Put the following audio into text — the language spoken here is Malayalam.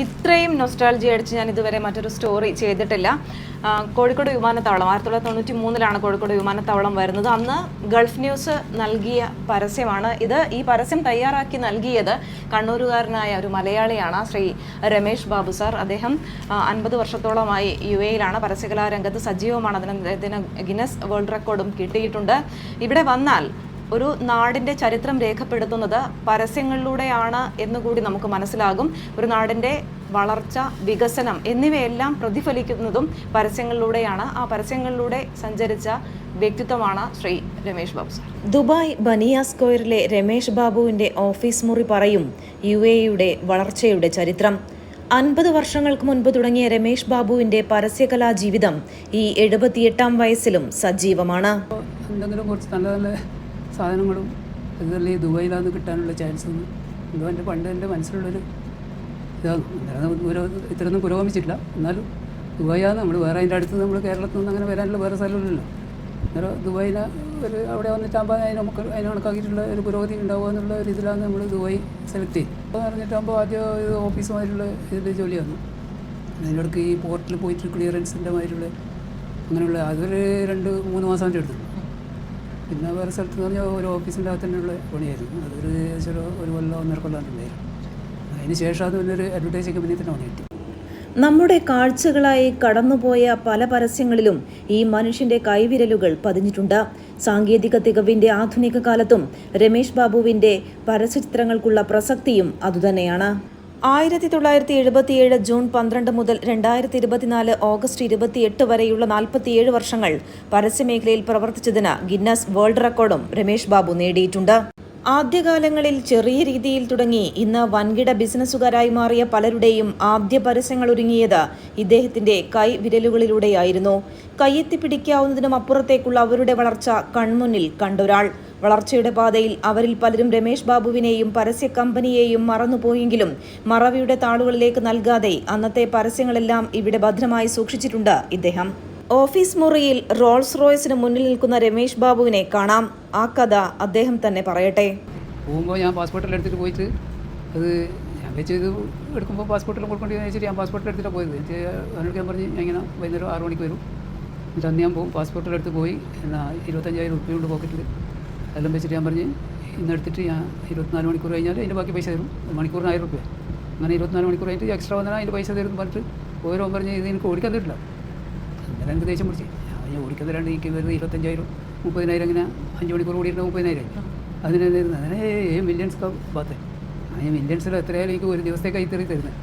ഇത്രയും നൊസ്റ്റാൾജി അടിച്ച് ഞാൻ ഇതുവരെ മറ്റൊരു സ്റ്റോറി ചെയ്തിട്ടില്ല. കോഴിക്കോട് വിമാനത്താവളം ആയിരത്തി തൊള്ളായിരത്തി തൊണ്ണൂറ്റി മൂന്നിലാണ് കോഴിക്കോട് വിമാനത്താവളം വരുന്നത്. അന്ന് ഗൾഫ് ന്യൂസ് നൽകിയ പരസ്യമാണ് ഇത്. ഈ പരസ്യം തയ്യാറാക്കി നൽകിയത് കണ്ണൂരുകാരനായ ഒരു മലയാളിയാണ് ശ്രീ രമേശ് ബാബു സാർ. അദ്ദേഹം അൻപത് വർഷത്തോളമായി യു എയിലാണ്. പരസ്യകലാരംഗത്ത് സജീവമാണ്. അതിന് അദ്ദേഹത്തിന് ഗിന്നസ് വേൾഡ് റെക്കോർഡും കിട്ടിയിട്ടുണ്ട്. ഇവിടെ വന്നാൽ ഒരു നാടിന്റെ ചരിത്രം രേഖപ്പെടുത്തുന്നത് പരസ്യങ്ങളിലൂടെയാണ് എന്നുകൂടി നമുക്ക് മനസ്സിലാകും. ഒരു നാടിന്റെ വളർച്ച വികസനം എന്നിവയെല്ലാം പ്രതിഫലിക്കുന്നതും പരസ്യങ്ങളിലൂടെയാണ്. ആ പരസ്യങ്ങളിലൂടെ സഞ്ചരിച്ച വ്യക്തിത്വമാണ് Shri Ramesh Babu sir. Dubai Baniya സ്ക്വയറിലെ Ramesh ബാബുവിന്റെ ഓഫീസ് മുറി പറയും യു എയുടെ വളർച്ചയുടെ ചരിത്രം. അൻപത് വർഷങ്ങൾക്ക് മുൻപ് തുടങ്ങിയ രമേശ് ബാബുവിന്റെ പരസ്യകലാ ജീവിതം ഈ എഴുപത്തിയെട്ടാം വയസ്സിലും സജീവമാണ്. എന്തെങ്കിലും കുറച്ച് നല്ല നല്ല സാധനങ്ങളും ഇതല്ലേ ഈ ദുബായിലാന്ന് കിട്ടാനുള്ള ചാൻസ് ഒന്നും എന്തോ എന്റെ പണ്ട് എന്റെ മനസ്സിലുള്ളൊരു ഇതാണ് ഇത്രയൊന്നും പുരോഗമിച്ചിട്ടില്ല. എന്നാലും ദുബായാണ് നമ്മൾ വേറെ അതിന്റെ അടുത്ത് നമ്മൾ കേരളത്തിൽ നിന്ന് അങ്ങനെ വരാനുള്ള വേറെ സ്ഥലമില്ലല്ലോ അന്നേരം ദുബായിലെ ഒരു അവിടെ വന്നിട്ടാകുമ്പോൾ അതിന് നമുക്ക് അതിന് കണക്കാക്കിയിട്ടുള്ള ഒരു പുരോഗതി ഉണ്ടാവുക എന്നുള്ള ഒരു ഇതിലാണ് നമ്മൾ ദുബായ് സെലക്ട് ചെയ്ത് അപ്പോൾ പറഞ്ഞിട്ടാകുമ്പോൾ ആദ്യം ഇത് ഓഫീസുമായിട്ടുള്ള ഇതിന്റെ വന്നു. അതിനിടയ്ക്ക് ഈ പോർട്ടിൽ പോയിട്ട് ക്ലിയറൻസിന്റെ മാതിരിയുള്ള അങ്ങനെയുള്ള അതൊരു രണ്ട് മൂന്ന് മാസം അതിന്റെ എടുത്തു. പിന്നെ വേറെ സ്ഥലത്ത് എന്ന് പറഞ്ഞാൽ ഒരു ഓഫീസിന്റെ അകത്ത് തന്നെയുള്ള പണിയായിരുന്നു. അതൊരു ഏകദേശം ഒരു ഒരു കൊല്ലം ഒന്നര കൊല്ലം ഉണ്ടായിരുന്നു അതിന് ശേഷം അത് പിന്നെ ഒരു അഡ്വർടൈസിങ് കമ്പനി തന്നെ പണി കിട്ടി നമ്മുടെ കാഴ്ചകളായി കടന്നുപോയ പല പരസ്യങ്ങളിലും ഈ മനുഷ്യന്റെ കൈവിരലുകൾ പതിഞ്ഞിട്ടുണ്ട്. സാങ്കേതിക തികവിന്റെ ആധുനിക കാലത്തും രമേശ് ബാബുവിന്റെ പരസ്യചിത്രങ്ങൾക്കുള്ള പ്രസക്തിയും അതുതന്നെയാണ്. ആയിരത്തി തൊള്ളായിരത്തി എഴുപത്തിയേഴ് ജൂൺ പന്ത്രണ്ട് മുതൽ രണ്ടായിരത്തി ഇരുപത്തിനാല് ഓഗസ്റ്റ് ഇരുപത്തിയെട്ട് വരെയുള്ള നാൽപ്പത്തിയേഴ് വർഷങ്ങൾ പരസ്യമേഖലയിൽ പ്രവർത്തിച്ചതിന് ഗിന്നസ് വേൾഡ് റെക്കോർഡും രമേശ് ബാബു നേടിയിട്ടുണ്ട്. ആദ്യകാലങ്ങളിൽ ചെറിയ രീതിയിൽ തുടങ്ങി ഇന്ന് വൻകിട ബിസിനസ്സുകാരായി മാറിയ പലരുടെയും ആദ്യ പരസ്യങ്ങൾ ഒരുങ്ങിയത് ഇദ്ദേഹത്തിന്റെ കൈ വിരലുകളിലൂടെയായിരുന്നു. കയ്യെത്തി പിടിക്കാവുന്നതിനും അപ്പുറത്തേക്കുള്ള അവരുടെ വളർച്ച കൺമുന്നിൽ കണ്ടൊരാൾ. വളർച്ചയുടെ പാതയിൽ അവരിൽ പലരും രമേശ് ബാബുവിനെയും പരസ്യ കമ്പനിയെയും മറന്നുപോയെങ്കിലും മറവിയുടെ താളുകളിലേക്ക് നൽകാതെ അന്നത്തെ പരസ്യങ്ങളെല്ലാം ഇവിടെ ഭദ്രമായി സൂക്ഷിച്ചിട്ടുണ്ട് ഇദ്ദേഹം. ഓഫീസ് മുറിയിൽ റോൾസ് റോയ്സിന് മുന്നിൽ നിൽക്കുന്ന രമേശ് ബാബുവിനെ കാണാം. ആ കഥ അദ്ദേഹം തന്നെ പറയട്ടെ. പോകുമ്പോൾ ഞാൻ പാസ്പോർട്ടെല്ലാം എടുത്തിട്ട് പോയിട്ട് അത് ഞാൻ വെച്ച് ഇത് എടുക്കുമ്പോൾ പാസ്പോർട്ടെല്ലാം കൊടുക്കേണ്ടി വെച്ചിട്ട് ഞാൻ പാസ്പോർട്ടിൽ എടുത്തിട്ടാണ് പോയത്. എനിക്ക് അവനോട് ഞാൻ പറഞ്ഞ് ഞാൻ ഇങ്ങനെ വൈകുന്നേരം ആറ് മണിക്ക് വരും. എന്നിട്ട് അന്ന് ഞാൻ പോകും. പാസ്പോർട്ടിൽ എടുത്ത് പോയി. എന്നാൽ ഇരുപത്തഞ്ചായിരം റുപ്യ ഉണ്ട് പോക്കറ്റിൽ അതെല്ലാം വെച്ചിട്ട് ഞാൻ പറഞ്ഞ് ഇന്ന് എടുത്തിട്ട് ഞാൻ ഇരുപത്തിനാല് മണിക്കൂർ കഴിഞ്ഞാൽ അതിന്റെ ബാക്കി പൈസ തരും. മണിക്കൂറിന് ആയിരം റുപ്യ അങ്ങനെ ഇരുപത്തിനാല് മണിക്കൂർ കഴിഞ്ഞിട്ട് എക്സ്ട്രാ വന്നാൽ അതിന്റെ പൈസ തരും പറഞ്ഞിട്ട് ഓരോ പറഞ്ഞ് ഇത് എനിക്ക് ഓടിക്കാൻ തരില്ല. അന്നേരം എനിക്ക് ദേഷ്യം പിടിച്ച്. ഞാൻ ഓടിക്കാൻ തരാണ്ട് എനിക്ക് വരുന്നത് ഇരുപത്തഞ്ചായിരം. മുപ്പതിനായിരം ഇങ്ങനെ അഞ്ച് മണിക്കൂർ ഓടിയിരുന്ന മുപ്പതിനായിരം അതിനെന്തായിരുന്നു? അതിനെ മില്യൺസ് ബാത്ത്. ആ മില്യൺസിൽ എത്രയായാലും എനിക്ക് ഒരു ദിവസത്തേക്ക് കൈത്തറി തരുന്നത്